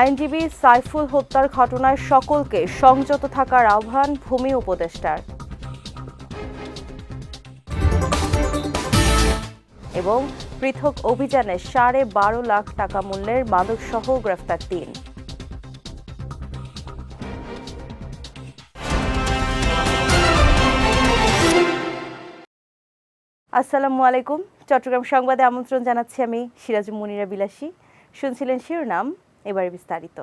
আইনজীবী সাইফুল হত্যার ঘটনায় সকলকে সংযত থাকার আহ্বান ভূমি উপদেষ্টার। এবং পৃথক অভিযানে সাড়ে বারো লাখ টাকা মূল্যের মাদকসহ গ্রেফতার তিন। আসসালামু আলাইকুম। চট্টগ্রাম সংবাদে আমন্ত্রণ জানাচ্ছি আমি সিরাজ মুনিরা বিলাসী। শুনছিলেন শিরোনাম। এবারে বিস্তারিত।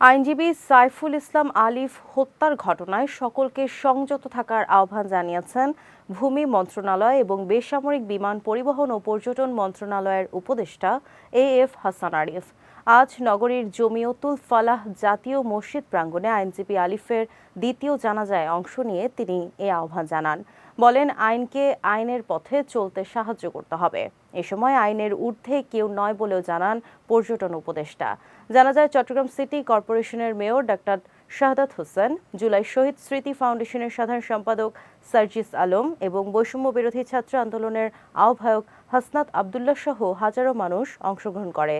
আইনজীবী সাইফুল ইসলাম আলিফ হত্যার ঘটনায় সকলকে সংযত থাকার আহ্বান জানিয়েছেন ভূমি মন্ত্রণালয় এবং বেসামরিক বিমান পরিবহন ও পর্যটন মন্ত্রণালয়ের উপদেষ্টা এ এফ হাসান আরিফ। আজ নগরীর জমিয়তুল ফালাহ জাতীয় মসজিদ প্রাঙ্গণে আইনজীবী আলিফের দ্বিতীয় জানাজায় অংশ নিয়ে তিনি এ আহ্বান জানান। বলেন, আইনকে আইনের পথে চলতে সাহায্য করতে হবে। এ সময় আইনের ঊর্ধ্বে কেউ নয় বলেও জানান পর্যটন উপদেষ্টা। জানা যায়, চট্টগ্রাম সিটি কর্পোরেশনের mayor doctor Shahadat Hossain, July শহীদ স্মৃতি ফাউন্ডেশনের সাধারণ সম্পাদক সার্জিস আলম এবং বৈষম্য বিরোধী ছাত্র আন্দোলনের আহ্বায়ক হাসনাত আবদুল্লাহ সহ হাজারো মানুষ অংশগ্রহণ করে।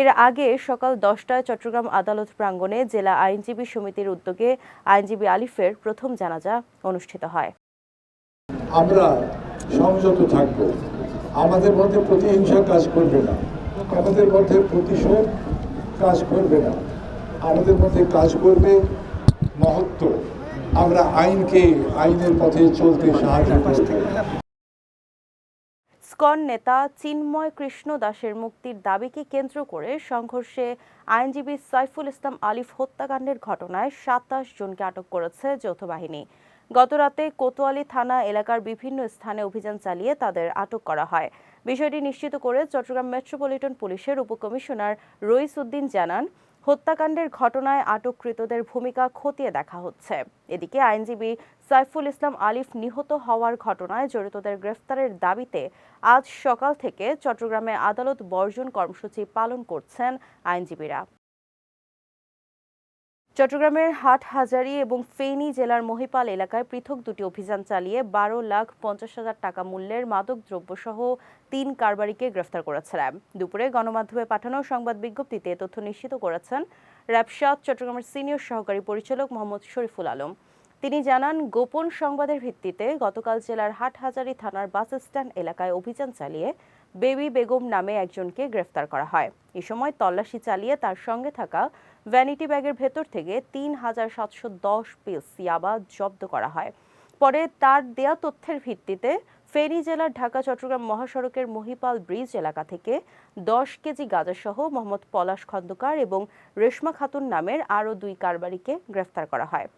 এর আগে সকাল দশটায় চট্টগ্রাম আদালত প্রাঙ্গণে জেলা আইনজীবী সমিতির উদ্যোগে আইনজীবী আলিফের প্রথম জানাজা অনুষ্ঠিত হয়। আমরা সংযত থাকব। আমাদের মধ্যে প্রতিহিংসা কাজ করবে না। আমাদের মধ্যে প্রতিশোধ কাজ করবে না। আমাদের মধ্যে কাজ করবে মহত্ব। আমরা আইনকে, আইনের পথে চলতে সাহায্য করব। স্কন নেতা চিন্ময় কৃষ্ণ দাসের মুক্তির দাবিকে কেন্দ্র করে সংঘর্ষে আইনজীবী সাইফুল ইসলাম আলিফ হত্যাকাণ্ডের ঘটনায় সাতাশ জনকে আটক করেছে যৌথ বাহিনী। গতরাতে কোতোয়ালি থানা এলাকার বিভিন্ন স্থানে অভিযান চালিয়ে তাদের আটক করা হয়। বিষয়টি নিশ্চিত করে চট্টগ্রাম মেট্রোপলিটন পুলিশের উপকমিশনার রইস উদ্দিন জানান হত্যাকাণ্ডের ঘটনায় আটককৃতদের ভূমিকা খতিয়ে দেখা হচ্ছে। এদিকে আইনজীবী সাইফুল ইসলাম আলিফ নিহত হওয়ার ঘটনায় জড়িতদের গ্রেফতারের দাবিতে আজ সকাল থেকে চট্টগ্রামে আদালত বর্জন কর্মসূচি পালন করছেন আইনজীবীরা। চট্টগ্রামের হাটহাজারী এবং ফেনী জেলার মহিপাল এলাকায় পৃথক দুটি অভিযান চালিয়ে বারো লাখ পঞ্চাশ হাজার টাকা মূল্যের মাদক দ্রব্যসহ তিন কারবারিকে গ্রেফতার করেছে র্যাব। দুপুরে গণমাধ্যমে পাঠানো সংবাদ বিজ্ঞপ্তিতে তথ্য নিশ্চিত করেছেন র্যাব সাত চট্টগ্রামের সিনিয়র সহকারী পরিচালক মোহাম্মদ শরীফুল আলম। তিনি জানান, গোপন সংবাদের ভিত্তিতে গতকাল জেলার হাটহাজারী থানার বাস স্ট্যান্ড এলাকায় অভিযান চালিয়ে বেবি বেগম নামে একজনকে গ্রেফতার করা হয়। এ সময় তল্লাশি চালিয়ে তার সঙ্গে থাকা ভ্যানিটি ব্যাগের ভেতর থেকে তিন হাজার সাতশো দশ পিস ইয়াবা জব্দ করা হয়। পরে তার দেয়া তথ্যের ভিত্তিতে ফেনী জেলার ঢাকা, চট্টগ্রাম মহাসড়কের মহিপাল ব্রিজ এলাকা থেকে দশ কেজি গাঁজাসহ মোহাম্মদ পলাশ খন্দকার এবং রেশমা খাতুন নামের আরও দুই কারবারিকে গ্রেফতার করা হয়।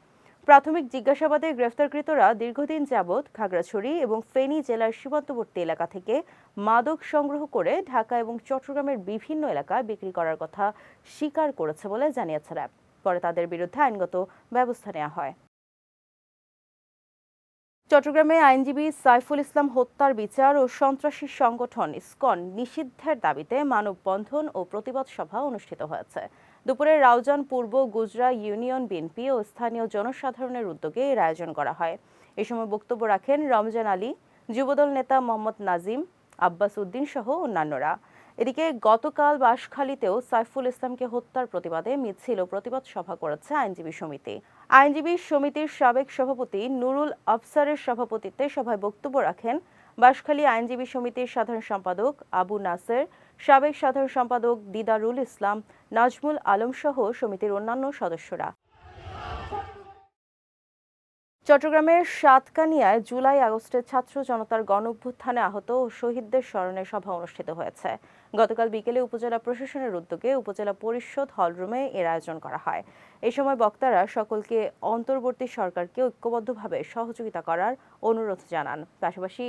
প্রাথমিক জিজ্ঞাসাবাদে গ্রেফতারকৃতরা দীর্ঘদিন যাবৎ খাগড়াছড়ি এবং ফেনী জেলার সীমান্তবর্তী এলাকা থেকে মাদক সংগ্রহ করে ঢাকা এবং চট্টগ্রামের বিভিন্ন এলাকায় বিক্রি করার কথা স্বীকার করেছে বলে জানিয়েছে র্যাব। পরে তাদের বিরুদ্ধে আইনগত ব্যবস্থা নেওয়া হয়। চট্টগ্রামে আইনজীবী সাইফুল ইসলাম হত্যার বিচার ও সন্ত্রাসী সংগঠন ইসকন নিষিদ্ধের দাবিতে মানববন্ধন ও প্রতিবাদ সভা অনুষ্ঠিত হয়েছে। দুপুরে রাউজান পূর্ব গুজরা ইউনিয়ন বিএনপি ও স্থানীয় জনসাধারণের উদ্যোগে এর আয়োজন করা হয়। এ সময় বক্তব্য রাখেন রমজান আলী, যুবদল নেতা মোহাম্মদ নাজিম, আব্বাস উদ্দিন সহ অন্যান্যরা। এদিকে গতকাল বাঁশখালীতেও সাইফুল ইসলামকে হত্যার প্রতিবাদে মিছিল ও প্রতিবাদ সভা করেছে আইনজীবী সমিতি। আইনজীবী সমিতির সাবেক সভাপতি নুরুল আফসারের সভাপতিত্বে সভায় বক্তব্য রাখেন বাঁশখালী আইনজীবী সমিতির সাধারণ সম্পাদক আবু নাসের, সাবেক সাধারণ সম্পাদক দিদারুল ইসলাম, নাজমুল আলম সহ সমিতির অন্যান্য সদস্যরা। চট্টগ্রামের সাতকানিয়ায় জুলাই আগস্টে ছাত্র জনতার গণভ্যুত্থানে আহত ও শহীদদের স্মরণে সভা অনুষ্ঠিত হয়েছে। গতকাল বিকেলে উপজেলা প্রশাসনের উদ্যোগে উপজেলা পরিষদ হলরুমে এর আয়োজন করা হয়। এই সময় বক্তারা সকলকে অন্তর্বর্তী সরকারকে ঐক্যবদ্ধভাবে সহযোগিতা করার অনুরোধ জানান। পাশাপাশি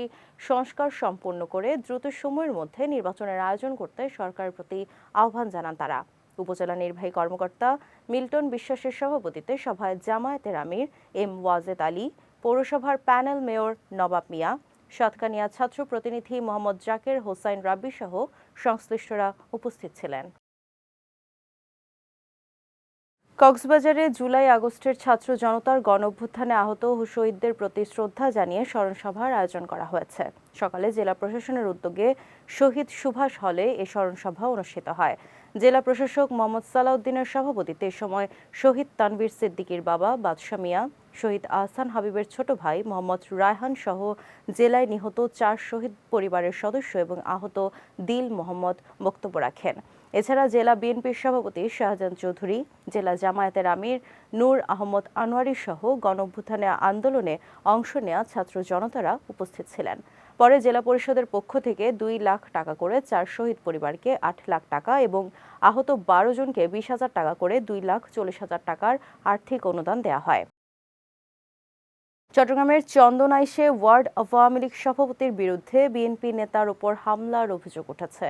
সংস্কার সম্পন্ন করে দ্রুত সময়ের মধ্যে নির্বাচনের আয়োজন করতে সরকারের প্রতি আহ্বান জানান তারা। উপজেলা নির্বাহী কর্মকর্তা মিল্টন বিশ্বাসের সভাপতিত্বে সভায় জামায়াতের আমির এম ওয়াজেদ আলী, পৌরসভার প্যানেল মেয়র নবাব মিয়া সাতকানিয়া ছাত্র প্রতিনিধি মোহাম্মদ জাকের হোসাইন রাব্বি সহ সংশ্লিষ্টরা উপস্থিত ছিলেন। কক্সবাজারে জুলাই আগস্টের ছাত্র জনতার গণ অভ্যুত্থানে আহত শহীদদের প্রতি শ্রদ্ধা জানিয়ে স্মরণসভার আয়োজন করা হয়েছে। সকালে জেলা প্রশাসনের উদ্যোগে শহীদ সুভাষ হলে এ স্মরণসভা অনুষ্ঠিত হয়। জেলা প্রশাসক মোহাম্মদ সালাউদ্দিনের সভাপতিত্বে এ সময় শহীদ তানবীর সিদ্দিকীর বাবা বাদশা মিয়া, শহীদ আহসান হাবিবের ছোট ভাই মোহাম্মদ রায়হান সহ জেলায় নিহত চার শহীদ পরিবারের সদস্য এবং আহত দিল মোহাম্মদ বক্তব্য রাখেন। এছাড়া জেলা বিএনপির সভাপতি শাহজাহান চৌধুরী, জেলা জামায়াতের আমির নূর আহমদ আনোয়ারি সহ গণঅভ্যুত্থানে আন্দোলনে অংশ নেওয়া ছাত্র জনতারা উপস্থিত ছিলেন। পরে জেলা পরিষদের পক্ষ থেকে দুই লাখ টাকা করে চার শহীদ পরিবারকে আট লাখ টাকা এবং আহত বারো জনকে বিশ হাজার টাকা করে দুই লাখ চল্লিশ হাজার টাকার আর্থিক অনুদান দেওয়া হয়। চট্টগ্রামের চন্দনাইশে ওয়ার্ড আওয়ামী লীগ সভাপতির বিরুদ্ধে বিএনপি নেতার উপর হামলার অভিযোগ উঠেছে।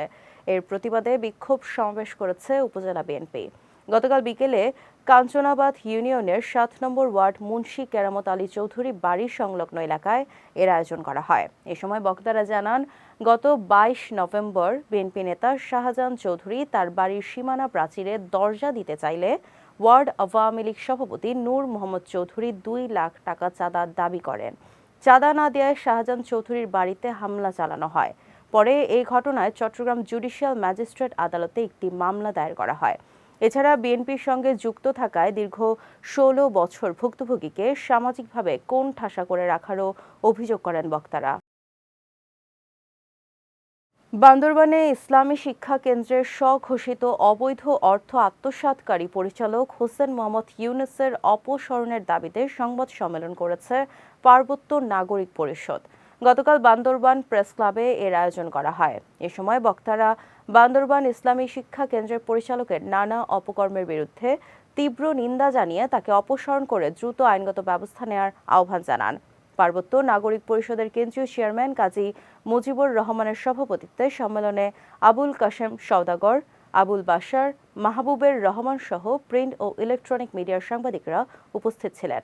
এর প্রতিবাদে বিক্ষোভ সমাবেশ করেছে উপজেলা বিএনপি। গতকাল বিকেলে কাঞ্চনাবাদ ইউনিয়নের সাত নম্বর ওয়ার্ড মুন্সি কেরামত আলী চৌধুরী বাড়ির সংলগ্ন এলাকায় এর আয়োজন করা হয়। এ সময় বক্তারা জানান, গত বাইশ নভেম্বর বিএনপি নেতা শাহজাহান চৌধুরী তার বাড়ির সীমানা প্রাচীরে দরজা দিতে চাইলে ওয়ার্ড আওয়ামী লীগ সভাপতি নূর মোহাম্মদ চৌধুরী দুই লাখ টাকা চাঁদা দাবি করেন। চাঁদা না দেওয়ায় শাহজাহান চৌধুরীর বাড়িতে হামলা চালানো হয়। পরে এই ঘটনায় চট্টগ্রাম জুডিশিয়াল ম্যাজিস্ট্রেট আদালতে একটি মামলা দায়ের করা হয়। এছাড়া বিএনপির সঙ্গে যুক্ত থাকায় দীর্ঘ ষোলো বছর ভুক্তভোগীকে সামাজিকভাবে কোণ ঠাসা করে রাখারও অভিযোগ করেন বক্তারা। বান্দরবানে ইসলামী শিক্ষা কেন্দ্রের স্বঘোষিত অবৈধ অর্থ আত্মসাৎকারী পরিচালক হোসেন মোহাম্মদ ইউনুসের অপসারণের দাবিতে সংবাদ সম্মেলন করেছে পার্বত্য নাগরিক পরিষদ। গতকাল বান্দরবান প্রেস ক্লাবে এর আয়োজন করা হয়। এ সময় বক্তারা বান্দরবান ইসলামী শিক্ষা কেন্দ্রের পরিচালকের নানা অপকর্মের বিরুদ্ধে তীব্র নিন্দা জানিয়ে তাকে অপসারণ করে দ্রুত আইনগত ব্যবস্থা নেওয়ার আহ্বান জানান। পার্বত্য নাগরিক পরিষদের কেন্দ্রীয় চেয়ারম্যান কাজী মুজিবুর রহমানের সভাপতিত্বে সম্মেলনে আবুল কাশেম সওদাগর, আবুল বাশার, মাহবুবের রহমান সহ প্রিন্ট ও ইলেকট্রনিক মিডিয়ার সাংবাদিকরা উপস্থিত ছিলেন।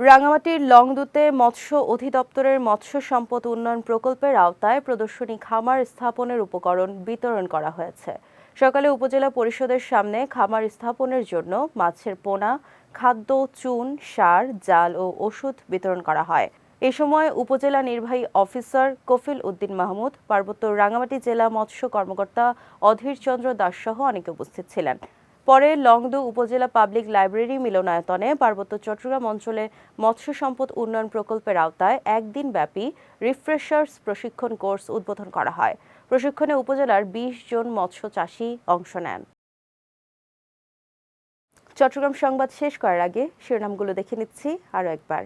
রাঙামাটির লংদুতে মৎস্য অধিদপ্তরের মৎস্য সম্পদ উন্নয়ন প্রকল্পের আওতায় প্রদর্শনী খামার স্থাপনের উপকরণ বিতরণ করা হয়েছে। সকালে উপজেলা পরিষদের সামনে খামার স্থাপনের জন্য মাছের পোনা, খাদ্য, চুন, সার, জাল ও ওষুধ বিতরণ করা হয়। এ সময় উপজেলা নির্বাহী অফিসার কফিল উদ্দিন মাহমুদ, পার্বত্য রাঙামাটি জেলা মৎস্য কর্মকর্তা অধীর চন্দ্র দাস সহ অনেকে উপস্থিত ছিলেন। পরে লংদু উপজেলা পাবলিক লাইব্রেরি মিলনায়তনে পার্বত্য চট্টগ্রাম অঞ্চলে মৎস্য সম্পদ উন্নয়ন প্রকল্পের আওতায় একদিন ব্যাপী রিফ্রেশার্স প্রশিক্ষণ কোর্স উদ্বোধন করা হয়। প্রশিক্ষণে উপজেলার বিশ জন মৎস্য চাষী অংশ নেন। চট্টগ্রাম সংবাদ শেষ করার আগে শিরোনামগুলো দেখে নিচ্ছি আরও একবার।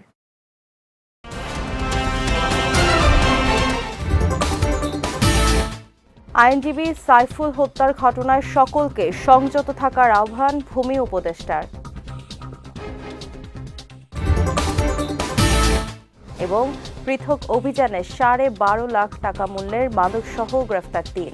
আইনজীবী সাইফুল হত্যার ঘটনায় সকলকে সংযত থাকার আহ্বান ভূমি উপদেষ্টার। এবং পৃথক অভিযানে সাড়ে বারো লাখ টাকা মূল্যের মাদকসহ গ্রেফতার তিন।